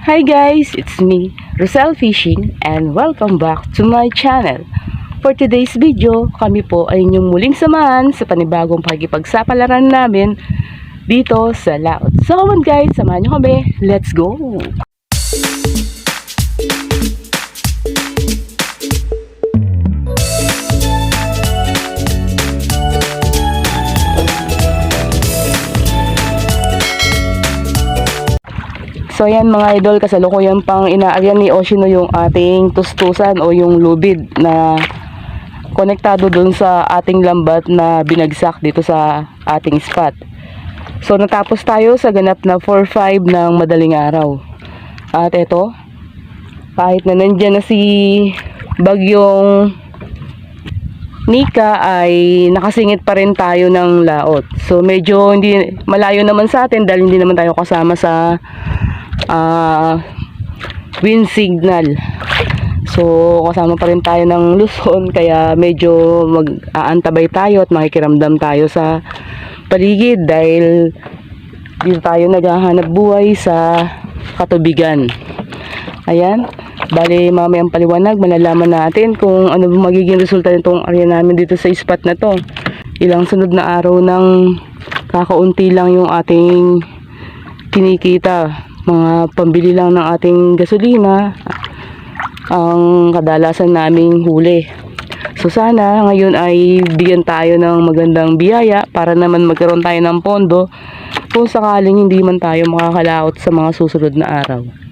Hi guys, it's me, Rosel Fishing and welcome back to my channel. For today's video, kami po ay inyong muling samahan sa panibagong pakikipagsapalaran namin dito sa Laot. So come on guys, samahan nyo kami. Let's go! So yan mga idol, kasalukuyan pang inaaryan ni Oshino yung ating tustusan o yung lubid na konektado dun sa ating lambat na binagsak dito sa ating spot. So natapos tayo sa ganap na 4-5 ng madaling araw. At eto, kahit na nandyan na si bagyong Nika ay nakasingit pa rin tayo ng laot. So medyo hindi malayo naman sa atin dahil hindi naman tayo kasama sa ah wind signal. So kasama pa rin tayo ng Luzon kaya medyo mag-aantabay tayo at makikiramdam tayo sa paligid dahil dito tayo naghahanap buhay sa katubigan. Ayan. Bali, mamayang paliwanag, malalaman natin kung ano magiging resulta nitong area namin dito sa spot na to. Ilang sunod na araw ng kakaunti lang yung ating kinikita. Mga pambili lang ng ating gasolina ang kadalasan naming huli. So sana ngayon ay bigyan tayo ng magandang biyaya para naman magkaroon tayo ng pondo kung sakaling hindi man tayo makakalaot sa mga susunod na araw.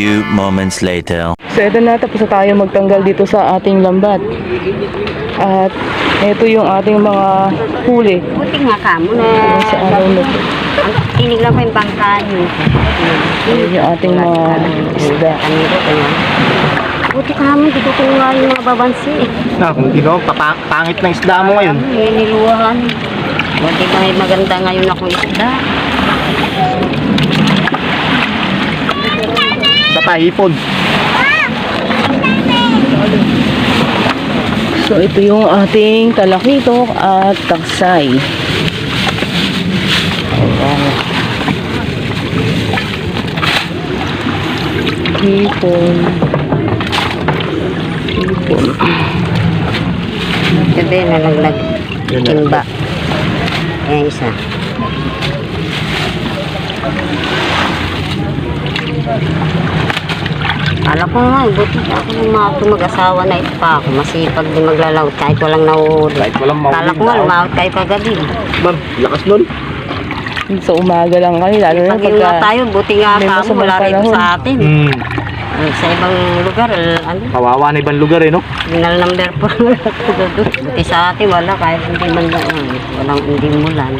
Few moments later. So ito na, tapos na tayo magtanggal dito sa ating lambat. At ito yung ating mga huli. Buti nga ka mo na. Sa araw na. Ang tinig lang ko yung bangka niyo. Yung ating mga isda. Buti ka mo, dito ko nga yung mga babansi. Na, kung papa- pangit ng isda mo ngayon. May niluwahan. Buti may maganda ngayon ako isda. Tatahipon. So ito yung ating talakitok at taksay. Ayan. Hipon. Hipon. Sabi, nalaglag. Timba. Ayan isa. Kala ko nga, buti pa ako ng mga ito mag-asawa na ito pa ako. Masipag din maglalawt kahit walang nahuhuli. Kahit walang mahuli Kala ko nga, daw. lumawat kayo kagabi. Ma'am, lakas nun. Sa umaga lang kami, lalo na Pag pagka tayo, buti nga ka mo, wala rin sa atin. Eh, Sa ibang lugar, al- ano, Kawawa na ibang lugar eh, no? Signal number po. Buti sa atin, wala. Kahit hindi man lang. Walang hindi mulan.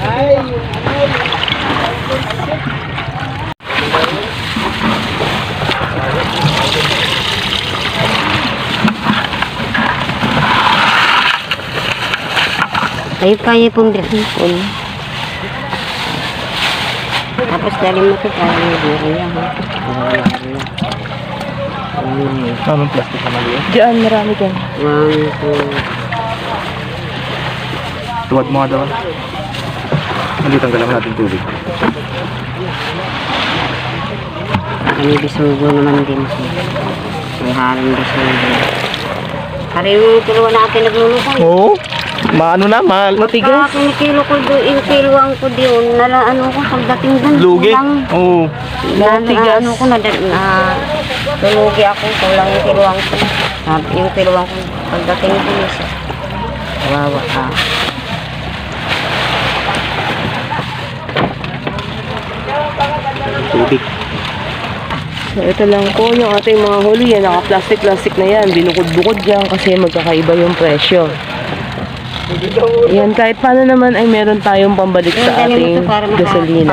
Ay, kaya pong hipon. Tapos dali mo ito ha? Wala, wala. One, Anong plastic naman yun? Diyan, marami dyan. one, two, Tuwad mo nga daw. Hindi, tanggalan mo natin tubig. May bisugo naman din siya. May haring bisugo. Pare yung kiluwa natin nagluluto. Oo. Maano na, mahal. Matigas. Kaya kinikilo ko doon, yung kiluwang ko doon, nala ano ko, pagdating doon. Lugi. Oo. Na, Matigas. ano ko, na, na, lulugi ako, kulang yung kiluwang ko. Sabi, yung kiluwang ko, pagdating doon, isa. Wawa ka. Tubig. So ito lang po yung ating mga huli. Yan, naka-plastic-plastic na yan. Binukod-bukod yan kasi magkakaiba yung presyo. Yan, kahit paano naman ay meron tayong pambalik sa ating gasolina.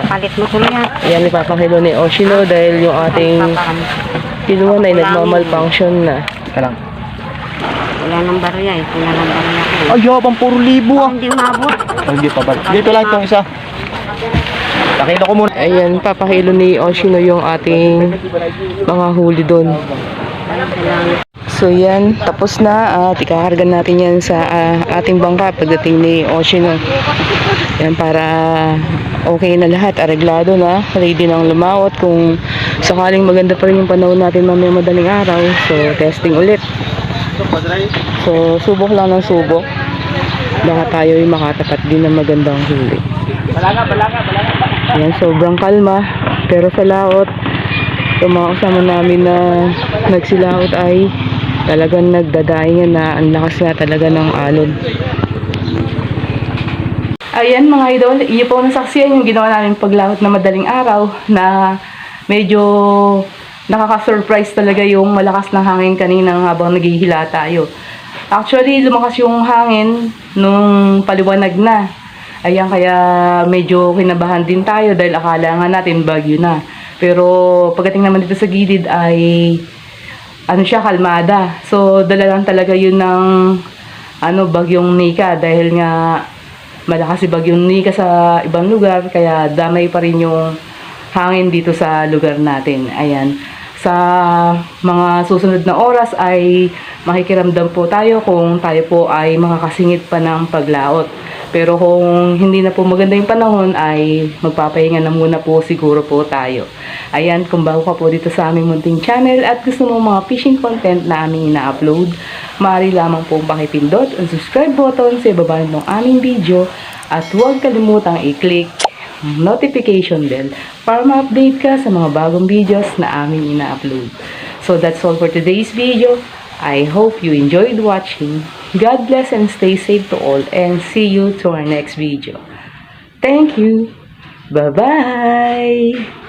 yan. Ayan, ipapakilo ni Oshino dahil yung ating kinuha na ay nagmamalfunction na. Teka lang. Wala nang barya eh, wala nang barya ko. Ay, yabang puro libo ah. Hindi umabot. Ay, hindi pa ba? Dito lang itong isa. Nakita ko muna. Ayan, papakilo ni Oshino yung ating mga huli doon. So yan, tapos na at ikakarga natin yan sa ah, ating bangka pagdating ni Oshino. Yan para okay na lahat, areglado na, ready nang lumawat kung sakaling maganda pa rin yung panahon natin mamaya madaling araw. So testing ulit. So subok lang ng subok. Baka tayo yung makatapat din ng magandang huli. Yan, sobrang kalma. Pero sa laot, yung mga kasama namin na nagsilaot ay talagang nagdadaingan na ang lakas na talaga ng alon. Ayan mga idol, iyo po nasaksiyan yung ginawa namin paglawat na madaling araw na medyo nakaka-surprise talaga yung malakas na hangin kanina habang naghihila tayo. Actually, lumakas yung hangin nung paliwanag na. Ayan, kaya medyo kinabahan din tayo dahil akala nga natin bagyo na. Pero pagdating naman dito sa gilid ay ano siya, kalmada. So, dala lang talaga yun ng ano, bagyong Nika dahil nga malakas si bagyong Nika sa ibang lugar kaya damay pa rin yung hangin dito sa lugar natin. Ayan. Sa mga susunod na oras ay makikiramdam po tayo kung tayo po ay makakasingit pa ng paglaot. Pero kung hindi na po maganda yung panahon ay magpapahinga na muna po siguro po tayo. Ayan, kung bago ka po dito sa aming munting channel at gusto mo mga fishing content na aming ina-upload, maaari lamang pong pakipindot ang subscribe button sa ibaba ng aming video at huwag kalimutang i-click notification bell para ma-update ka sa mga bagong videos na aming ina-upload. So that's all for today's video. I hope you enjoyed watching. God bless and stay safe to all and see you to our next video. Thank you. Bye-bye.